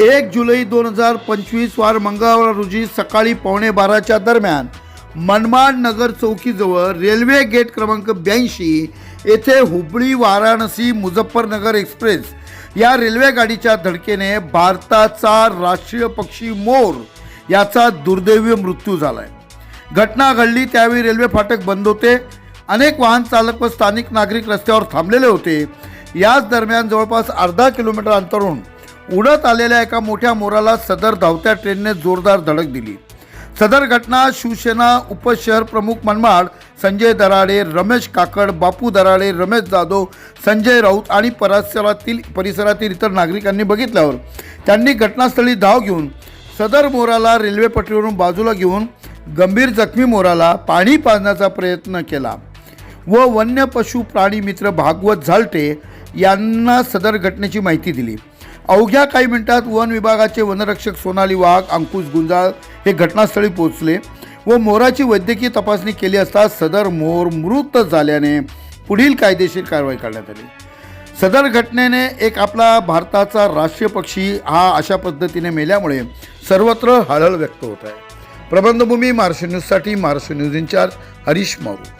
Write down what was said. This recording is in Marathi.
एक जुलै दोन हजार पंचवीस वार मंगळवार रोजी सकाळी पावणे बाराच्या दरम्यान मनमाड नगर चौकीजवळ रेल्वे गेट क्रमांक ब्याऐंशी येथे हुबळी वाराणसी मुझफ्फरनगर एक्सप्रेस या रेल्वे गाडीच्या धडकेने भारताचा राष्ट्रीय पक्षी मोर याचा दुर्दैवी मृत्यू झाला आहे घटना घडली त्यावेळी रेल्वे फाटक बंद होते. अनेक वाहन चालक व स्थानिक नागरिक रस्त्यावर थांबलेले होते. याच दरम्यान जवळपास अर्धा किलोमीटर अंतरून उडत आलेल्या एका मोठ्या मोराला सदर धावत्या ट्रेनने जोरदार धडक दिली. सदर घटना शिवसेना उपशहर प्रमुख मनमाड संजय दराडे रमेश काकड बापू दराडे रमेश जाधव संजय राऊत आणि परिसरातील परिसरातील इतर नागरिकांनी बघितल्यावर त्यांनी घटनास्थळी धाव घेऊन सदर मोराला रेल्वे पटरीवरून बाजूला घेऊन गंभीर जखमी मोराला पाणी पाजण्याचा प्रयत्न केला. व वन्य पशु प्राणी मित्र भागवत झालटे यांना सदर घटनेची माहिती दिली. अवघ्या काही मिनिटात वन विभागाचे वनरक्षक सोनाली वाघ अंकुश गुंजाळ हे घटनास्थळी पोहोचले व मोराची वैद्यकीय तपासणी केली असता सदर मोर मृत झाल्याने पुढील कायदेशीर कारवाई करण्यात आली. सदर घटनेने एक आपला भारताचा राष्ट्रीय पक्षी हा अशा पद्धतीने मेल्यामुळे सर्वत्र हळहळ व्यक्त होत आहे. प्रबंधभूमी महाराष्ट्र न्यूजसाठी महाराष्ट्र न्यूज इंचार्ज हरीश मारू.